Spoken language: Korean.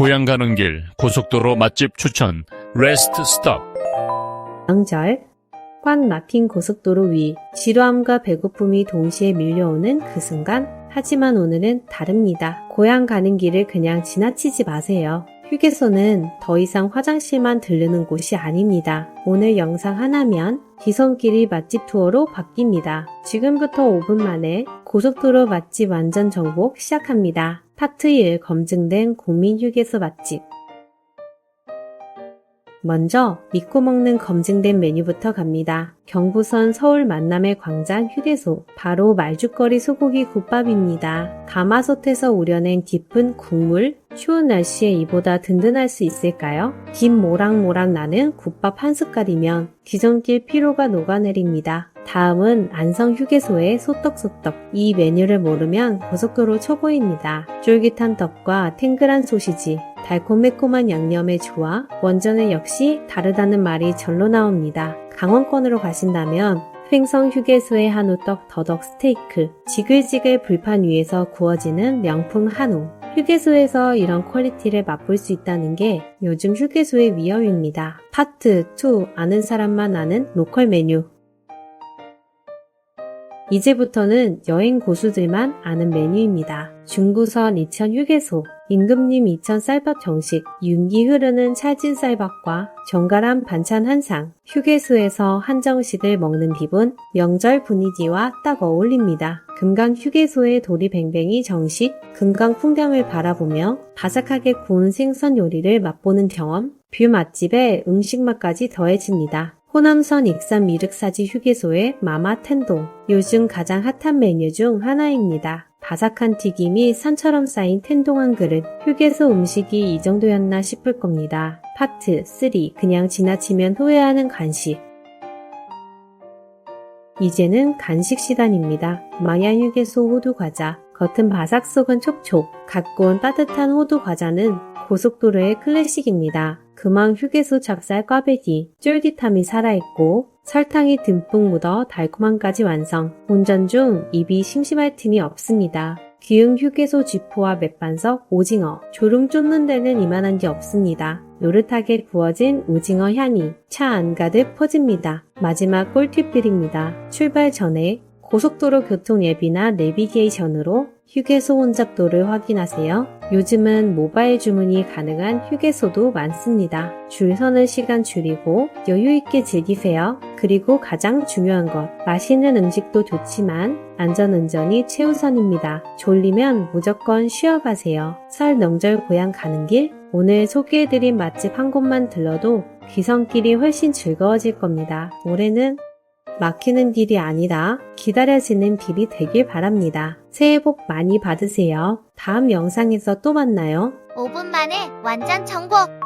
고향 가는 길 고속도로 맛집 추천 레스트 스톱 명절, 꽉 막힌 고속도로 위, 지루함과 배고픔이 동시에 밀려오는 그 순간, 하지만 오늘은 다릅니다. 고향 가는 길을 그냥 지나치지 마세요. 휴게소는 더 이상 화장실만 들르는 곳이 아닙니다. 오늘 영상 하나면 기성길이 맛집 투어로 바뀝니다. 지금부터 5분 만에 고속도로 맛집 완전 정복 시작합니다. 파트 1 검증된 국민 휴게소 맛집. 먼저 믿고 먹는 검증된 메뉴부터 갑니다. 경부선 서울 만남의 광장 휴게소 바로 말죽거리 소고기 국밥입니다. 가마솥에서 우려낸 깊은 국물 추운 날씨에 이보다 든든할 수 있을까요? 김 모락모락 나는 국밥 한 숟갈이면 기존길 피로가 녹아내립니다. 다음은 안성 휴게소의 소떡소떡. 이 메뉴를 모르면 고속도로 초보입니다. 쫄깃한 떡과 탱글한 소시지, 달콤매콤한 양념의 조화, 원전은 역시 다르다는 말이 절로 나옵니다. 강원권으로 가신다면 횡성 휴게소의 한우떡 더덕 스테이크, 지글지글 불판 위에서 구워지는 명품 한우. 휴게소에서 이런 퀄리티를 맛볼 수 있다는 게 요즘 휴게소의 위험입니다. 파트 2 아는 사람만 아는 로컬 메뉴. 이제부터는 여행 고수들만 아는 메뉴입니다. 중구선 이천 휴게소, 임금님 이천 쌀밥 정식, 윤기 흐르는 찰진 쌀밥과 정갈한 반찬 한상, 휴게소에서 한정식을 먹는 기분, 명절 분위기와 딱 어울립니다. 금강 휴게소의 도리뱅뱅이 정식, 금강 풍경을 바라보며 바삭하게 구운 생선 요리를 맛보는 경험, 뷰 맛집에 음식 맛까지 더해집니다. 호남선 익산 미륵사지 휴게소의 마마 텐동. 요즘 가장 핫한 메뉴 중 하나입니다. 바삭한 튀김이 산처럼 쌓인 텐동 한 그릇. 휴게소 음식이 이 정도였나 싶을 겁니다. 파트 3. 그냥 지나치면 후회하는 간식. 이제는 간식 시간입니다. 마야 휴게소 호두 과자. 겉은 바삭 속은 촉촉. 갖고 온 따뜻한 호두 과자는 고속도로의 클래식입니다. 금왕 휴게소 찹쌀 꽈배기, 쫄깃함이 살아있고 설탕이 듬뿍 묻어 달콤함까지 완성. 운전 중 입이 심심할 틈이 없습니다. 기흥 휴게소 쥐포와 맥반석, 오징어, 졸음 쫓는 데는 이만한 게 없습니다. 노릇하게 구워진 오징어 향이 차 안 가득 퍼집니다. 마지막 꿀팁들입니다. 출발 전에 고속도로 교통 앱이나 내비게이션으로 휴게소 혼잡도를 확인하세요. 요즘은 모바일 주문이 가능한 휴게소도 많습니다. 줄 서는 시간 줄이고 여유있게 즐기세요. 그리고 가장 중요한 것, 맛있는 음식도 좋지만 안전운전이 최우선입니다. 졸리면 무조건 쉬어가세요. 설 명절 고향 가는 길, 오늘 소개해드린 맛집 한 곳만 들러도 귀성길이 훨씬 즐거워질 겁니다. 올해는 막히는 길이 아니라 기다려지는 길이 되길 바랍니다. 새해 복 많이 받으세요. 다음 영상에서 또 만나요. 5분 만에 완전 정복!